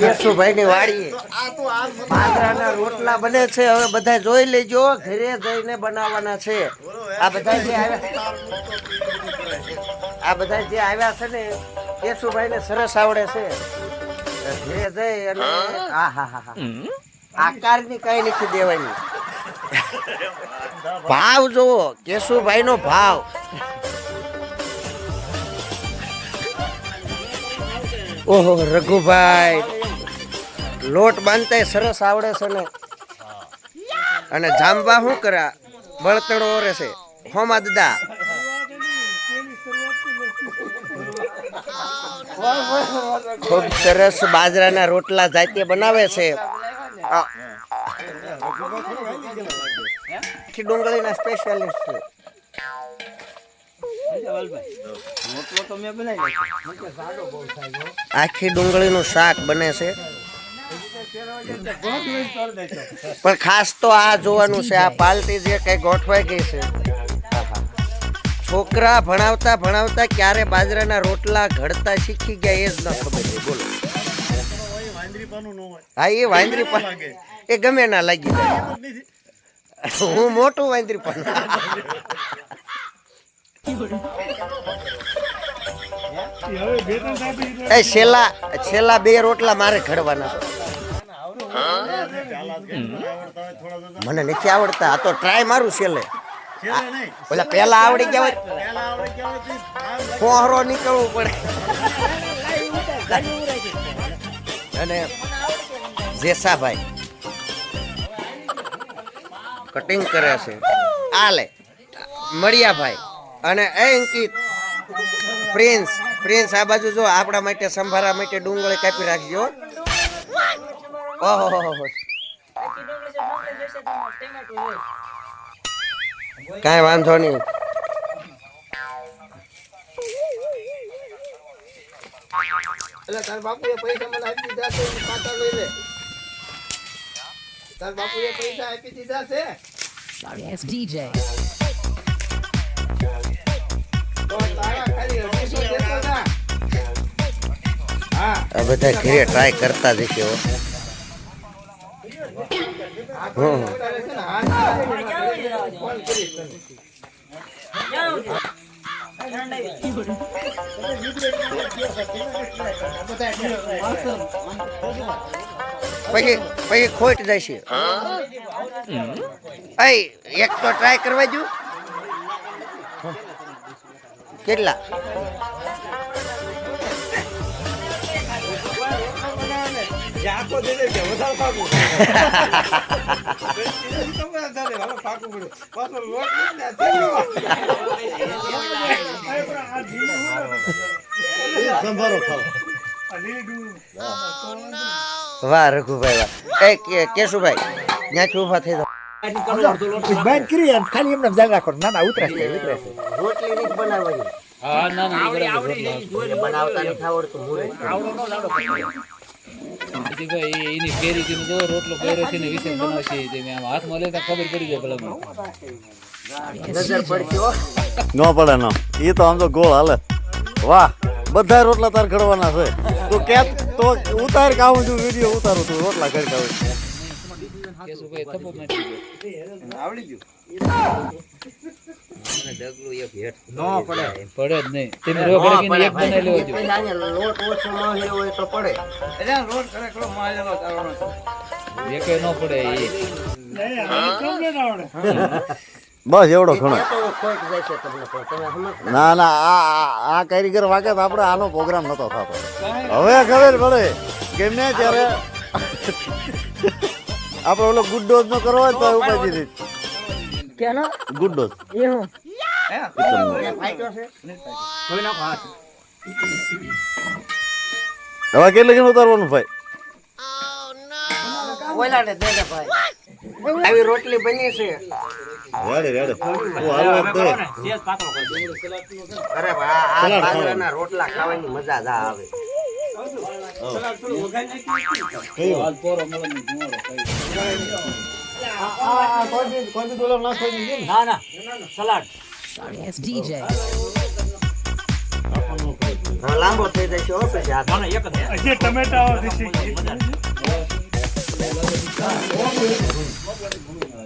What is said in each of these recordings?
કેશુભાઈ ની વાડી પાંદરાના રોટલા બને છે હવે બધા જોઈ લેજો ઘરે જઈને બનાવવાના છે. આ બધા જે આવ્યા આ બધા જે આવ્યા છે ને કેશુભાઈ ને સરસ આવડે છે. ઘરે જઈ અને હા હા હા. આકારની કઈ નથી દેવાની. ભાવ જુઓ કેશુભાઈ નો ભાવ. ઓહો, રઘુભાઈ. લોટ બાંધતા સરસ આવડે છે ને. અને જાંબા શું કરા? બળતણો ઓરે છે. હોમા દદા. ખૂબ સરસ બાજરાના રોટલા જાતે બનાવે છે. ડુંગળીના સ્પેશિયાલિસ્ટ છે. આખી ડુંગળીનું શાક બને છે. પણ ખાસ તો આ જોવાનું છે આ પાલટી જે કઈ ગોઠવાઈ ગઈ છે. છોકરા ભણાવતા ભણાવતા ક્યારે બાજરાના રોટલા ઘડતા શીખી ગયા એ જ ન ખબર છે. બોલો. હા એ વાંદરી પણ એ ગમે ના લાગી જાય. હું મોટું વાંદરી પણ એ છેલ્લા છેલ્લા બે રોટલા મારે ઘડવાના મને નથી આવડતા. આ તો ટ્રાય મારું છેલ્લે. ઓલા પેલા આવડી ગયા હોય. કોહરો નીકળવું પડે. અને જેસાભાઈ. કટિંગ કરે છે. આ લે મળ્યા મળિયાભાઈ અને એ અંકિત પ્રિન્સ પ્રિન્સ આ બાજુ જો આપણા માટે સંભારા માટે ડુંગળી કાપી રાખજો. ઓહો કાંઈ વાંધો નહીં. એટલે તાર બાપુએ પૈસા મને આપી દીધા છે પાછા લઈ લે. તાર બાપુએ પૈસા આપી દીધા છે. DJ. બધા ઘરે ટ્રાય કરતા જ ખોટ હો. હમ. તારે છે ને હાથ ફોન કરીશ તને. પછી પછી ખોટ જશે અય એક તો ટ્રાય કરવા દઉં કેટલા વાહ રઘુભાઈ વાહ. એ કે- કેશુભાઈ ત્યાંથી ઊભા થઈ જાઓ. બંધ કરી ખાલી એમને ધ્યાન રાખો ના ના ઉતરે છે ઉતરે છે. રોટલી નથી બનાવવાની. હા ના ના એ બરાબર બનાવતા નથી આવડતું મૂળે. ભાઈ એની ફેરી થી જો રોટલો કર્યો છે ને વિશે બનાવશે તે આમ હાથમાં લેતા ખબર પડી જાય ભલા મને. ન પડે નો. એ તો આમ તો ગોળ હાલે. વાહ બધા રોટલા તાર ઘડવાના છે. તો કે તો ઉતાર કે આવું છું વીડિયો ઉતારું તું રોટલા ઘડ કાવું કેશુભાઈ થપ્પો મારી દીધો. નો પડે. પડે જ નહીં. તમે રો ગળકીને એક બનાવી લેવો જોઈએ. પછી લોટ ઓછો માહેલો હોય તો પડે. એકેય ન પડે એ. બસ એવડો ઘણો. ના ના આ આ- કારીગર વાગે તો આપણે આનો પ્રોગ્રામ નતો થતો. હવે ખબર પડે કેમને ત્યારે આપણે ઓલો ગુડ ડોઝ નો કરવો હોય તો ઉપાય દીધી કેનો? ગુડ ડોઝ એ હું? હવે કેટલે કે ઉતારવાનું ભાઈ આવી રોટલી બની છે રોટલા ખાવાની મજા આવે હાલ DJ. લાંબો થઈ હો પછી આ હજી ટમેટા દેશી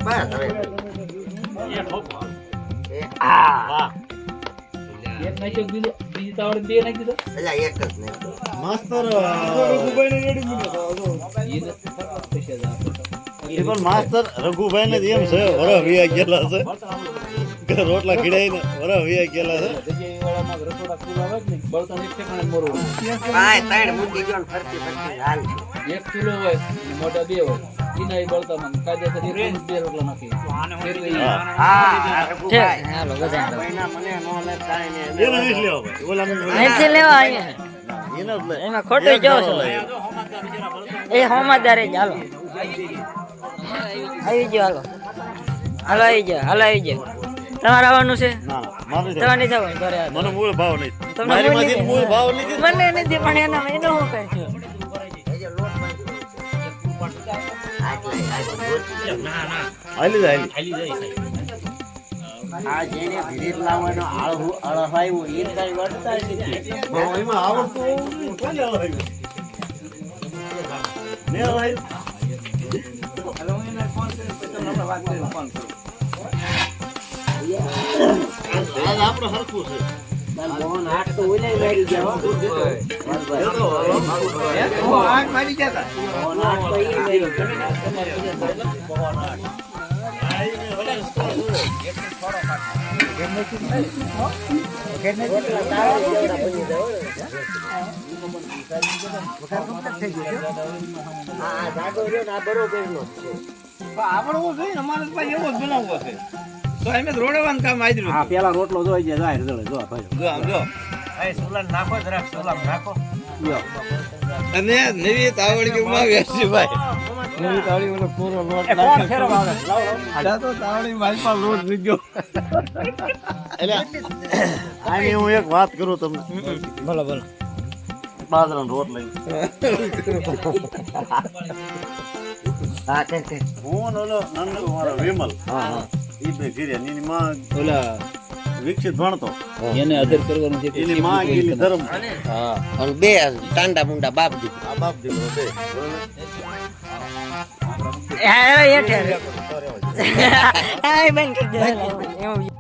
બસ હવે. એ આ એક નાખ્યો બીજો બીજી તાવડે બે નાખી દીધો પેલા એક જ ને માસ્તર રઘુભાઈને રેડી મૂકો. એ જ પણ માસ્તર રઘુભાઈ ને એમ છે વરહ વિયા ગયેલા છે. રોટલા ખીડાઈને વરહ વિયા ગયેલા છે. એક ઠેકાણે મોરવું કાંઈ ત્રણ મૂકી ગયો ને ફરતી ફરતી હાલ. છે એક ચૂલો હોય મોટા બે હોય. એના એ બળતણમાં કાયદેસર બે રોટલા નાખી. મને એમાં ખોટું છો. એ હોમાદારે હાલો. આવી ગયો. હાલો. હાલો આવી જાઓ હાલો આવી જાઓ તમારે આવવાનું છે? ના ના તમારે નહીં જવાનું ઘરે મને મૂળ ભાવ નહીં. તમને મૂળમાંથી નથી? મૂળ ભાવ નથી મને નથી પણ એનો એનો હું કહે આવડતું હોવું જોઈએ. કોને આવડાવ્યું? મેં આવડાવ્યું? આજ આપણે હરખું છે મોહન હાથ તો ઓલાય મારી ગયા હો. એ તો હરખું. મોહન હાથ તો ઈ મારી ગયા. રોટલા તારા જેવડા બની જાય હો ને. હા, આ જાડો રહ્યો ને આ બરોબરનો જ છે. આવડવો જોઈએ અમારે તો એવો જ બનાવવો છે તો એમ જ રોડવાનું કામ આદર્યું હા પેલા રોટલો જોઈ જાય જો ભાઈ જો. આમ જો. અહીં સુલાન નાખો જરાક સુલામ નાખો. અને નવી તાવડી કે ભાઈ. નવી તાવડી ઓલો પૂરો લોટ કોણ ફેરવા આવે. આ તો તાવડી મારી પાસે લોટ થઈ ગયો એટલે આની હું એક વાત કરું તમને. ભલે ભલે બાજરાનો રોટ લઈ. હા કે હું ને ઓલો નાનકો મારો વિમલ. ઈ બે ઘીરે એની માં ઓલા વિકસિત ભણતો. એને આદર કરવાનું છે એની માં ગયેલી ધર્મ. હા. અને બે ટાંડા મુંડા બાપ આ દીકરો બે હા હેઠે હા બંધ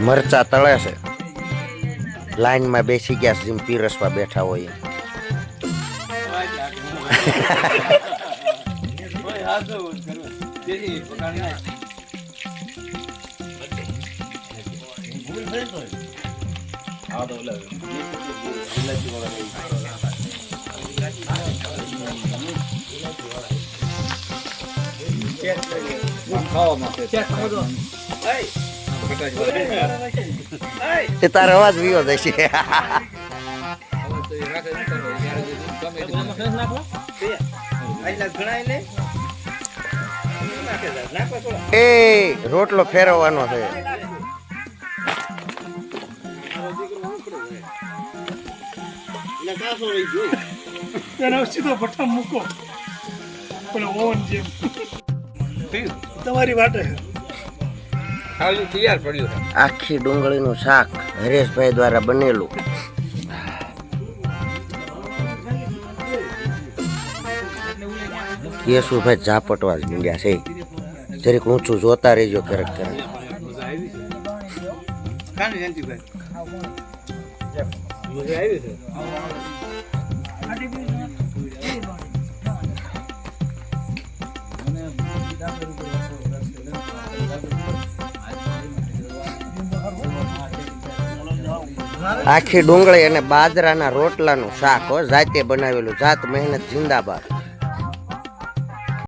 મરચા તળે છે લાઈનમાં બેસી ગયા છે જેમ પીરસવા બેઠા હોય એમ. એ તારો અવાજ વિયો જશે. એ રોટલો ફેરવવાનો છે. એનો સીધો ભઠ્ઠો મૂકો. ઓવન જેમ. તમારી વાટે. ખાલી તૈયાર પડ્યું છે. આખી ડુંગળીનું શાક હરેશભાઈ દ્વારા બનેલું. કેશુભાઈ ઝાપટવા જ મીંડ્યા છે. જરીક ઊંચું જોતા રહેજો ક્યારેક ક્યારેક કાની જયંતિભાઈ? મજા આવી છે? આખી ડુંગળી અને બાજરાના રોટલાનું શાક હો જાતે બનાવેલું. જાત મહેનત જિંદાબાદ.